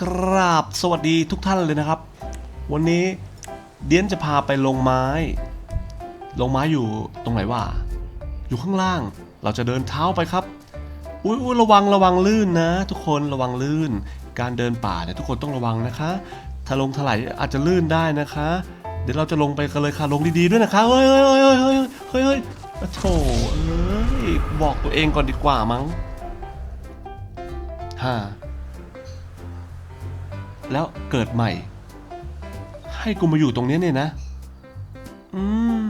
กราบสวัสดีทุกท่านเลยนะครับ วันนี้เดียนจะพาไปลงไม้ ลงไม้อยู่ตรงไหนวะอยู่ข้างล่างเราจะเดินเท้าไปครับอุ้ยระวังระวังลื่นนะ ทุกคนระวังลื่น การเดินป่าเนี่ยทุกคนต้องระวังนะคะ ถ้าลงถลายอาจจะลื่นได้นะคะ เดี๋ยวเราจะลงไปกันเลยค่ะลงดีๆด้วยนะคะเฮ้ยเฮ้ยเฮ้ยเฮ้ยเฮ้ยเฮ้ยเฮ้ยโถเอ้ยบอกตัวเองก่อนดีกว่ามั้งฮ่า แล้วเกิดใหม่ ให้กูมาอยู่ตรงนี้เนี่ยนะ อืม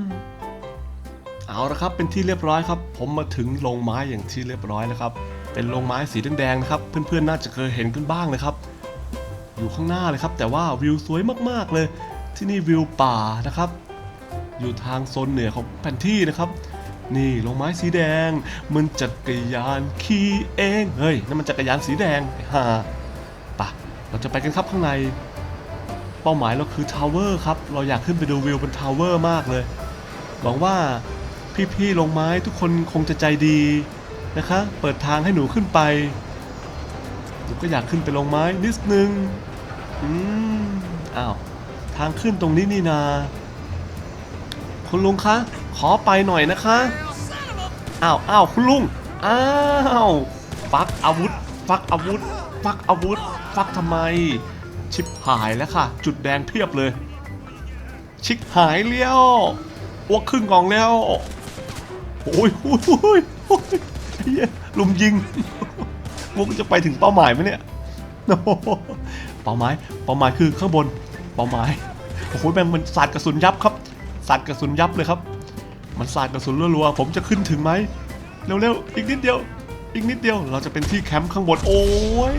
เอาละครับ เป็นที่เรียบร้อยครับ ผมมาถึงโรงไม้อย่างที่เรียบร้อยแล้วครับ เป็นโรงไม้สีแดงๆนะครับ เพื่อนๆ น่าจะเคยเห็นกันบ้างเลยครับ อยู่ข้างหน้าเลยครับ แต่ว่าวิวสวยมากๆเลย ที่นี่วิวป่านะครับ อยู่ทางโซนเหนือของแผนที่นะครับนี่โรงไม้สีแดง มันจักรยานขี่เอง เฮ้ยนั่นมันจักรยานสีแดงฮ่าปะ เราจะไปกันครับข้างใน เป้าหมายเราคือทาวเวอร์ครับ เราอยากขึ้นไปดูวิวบนทาวเวอร์มากเลย หวังว่าพี่ๆลงไม้ทุกคนคงจะใจดีนะคะ เปิดทางให้หนูขึ้นไป หนูก็อยากขึ้นไปลงไม้นิดนึง อืม อ้าว ทางขึ้นตรงนี้นี่นา คุณลุงคะ ขอไปหน่อยนะคะ อ้าวอ้าวคุณลุง อ้าว ฟักอาวุธ ฟักอาวุธ ฟักอาวุธ ฟักทำไม ชิบหายแล้วค่ะ จุดแดงเพียบเลย ชิบหายเลี้ยวอ้วกครึ่งกองแล้วโอ้ยโอ้ยโอ้ยโอ้ยไอ้เหี้ยลุมยิงมุกจะไปถึงเป้าหมายไหมเนี่ยโอ้เป้าหมาย เป้าหมายคือข้างบน เป้าหมาย โอ้โหแม่งมันสาดกระสุนยับครับ สาดกระสุนยับเลยครับ มันสาดกระสุนรัวๆ ผมจะขึ้นถึงไหม เร็วๆ อีกนิดเดียว อีกนิดเดียวเราจะเป็นที่แคมป์ข้างบนโอ้ย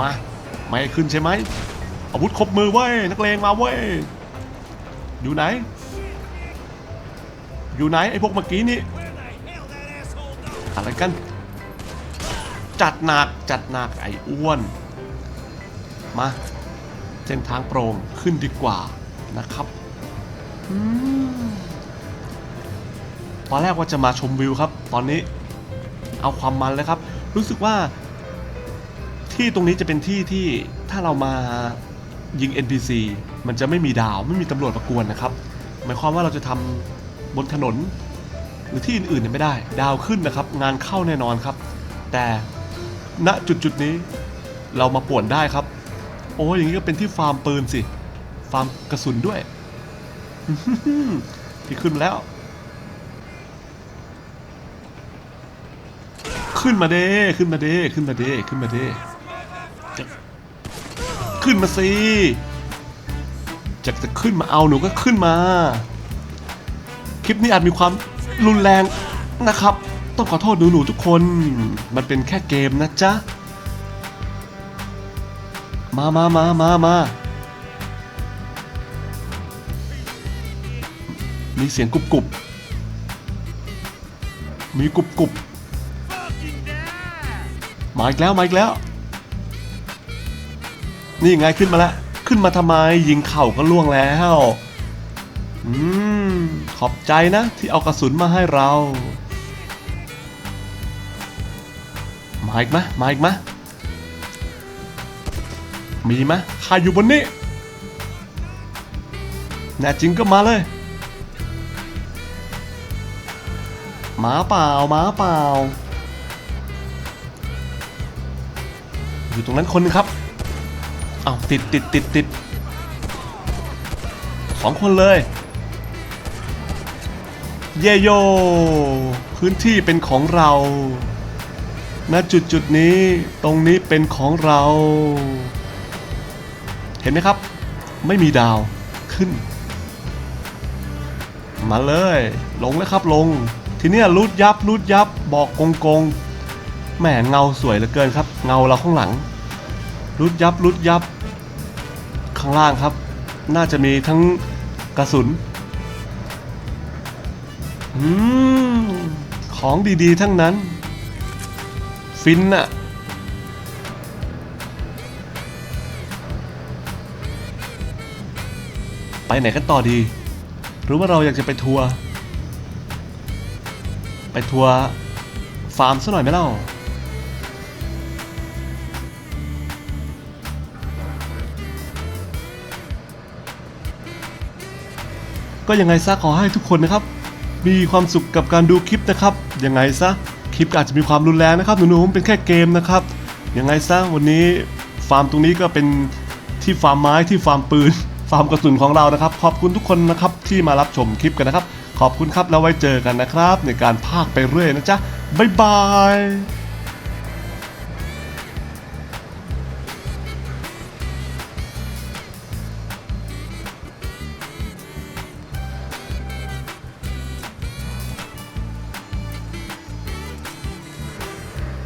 มาไม่ขึ้นใช่ไหมอาวุธครบมือเว้ยนักเลงมาเว้ยอยู่ไหน อยู่ไหนไอ้พวกเมื่อกี้นี่อะไรกัน จัดหนักจัดหนักไอ้อ้วน มาเส้นทางโปร่งขึ้นดีกว่านะครับตอนแรกว่าจะมาชมวิวครับ ตอนนี้ เอาความมันเลยครับ รู้สึกว่า ที่ตรงนี้จะเป็นที่ที่ถ้าเรามายิง NPC มันจะไม่มีดาวไม่มีตำรวจประกวนนะครับ หมายความว่าเราจะทำบนถนน หรือที่อื่นๆเนี่ยไม่ได้ ดาวขึ้นนะครับ งานเข้าแน่นอนครับ แต่ณจุดจุดๆนี้เรามาป่วนได้ครับ โอ้ยอย่างนี้ก็เป็นที่ฟาร์มปืนสิ ฟาร์มกระสุนด้วย พี่ขึ้นแล้ว ขึ้นมาเด้ขึ้นมาเด้ขึ้นมาเด้ขึ้นมาเด้จะขึ้นมาสิจะจะขึ้นมาเอาหนูก็ขึ้นมา คลิปนี้อาจมีความรุนแรงนะครับ ต้องขอโทษหนูหนูๆทุกคน มันเป็นแค่เกมนะจ๊ะ มามามามามามีเสียงกรุบกรุบมีกรุบกรุบ มาอีกแล้วมาอีกแล้ว นี่ไงขึ้นมาแล้วขึ้นมาทำไมยิงเข่าก็ล่วงแล้วอืมขอบใจนะ ที่เอากระสุนมาให้เรา มาอีกไหมมาอีกไหมมีไหมใครอยู่บนนี้แน่จริงก็มาเลยหมาเปล่าหมาเปล่า อยู่ตรงนั้นคนหนึงครับอ้าวติดติดติดติดสองคนเลย เยโย พื้นที่เป็นของเราณจุดจุดนี้ตรงนี้เป็นของเรา เห็นไหมครับ ไม่มีดาวขึ้น มาเลย ลงแล้วครับลง ทีเนี้ยรูดยับรูดยับบอกกงกงแหมเงาสวยเหลือเกินครับ เงาเราข้างหลัง รูดยับรูดยับ ข้างล่างครับ น่าจะมีทั้งกระสุนอืมของดีๆทั้งนั้น ฟินน่ะไปไหนกันต่อดี หรือว่าเราอยากจะไปทัวร์ไปทัวร์ฟาร์มซะหน่อยไหมเล่า ก็ยังไงซะขอให้ทุกคนนะครับ มีความสุขกับการดูคลิปนะครับ ยังไงซะคลิปอาจจะมีความรุนแรงนะครับหนูๆมันเป็นแค่เกมนะครับ ยังไงซะวันนี้ฟาร์มตรงนี้ก็เป็นที่ฟาร์มไม้ที่ฟาร์มปืน ฟาร์มกระสุนของเรานะครับ ขอบคุณทุกคนนะครับที่มารับชมคลิปกันนะครับ ขอบคุณครับแล้วไว้เจอกันนะครับ ในการพากไปเรื่อยนะจ๊ะบ๊ายบาย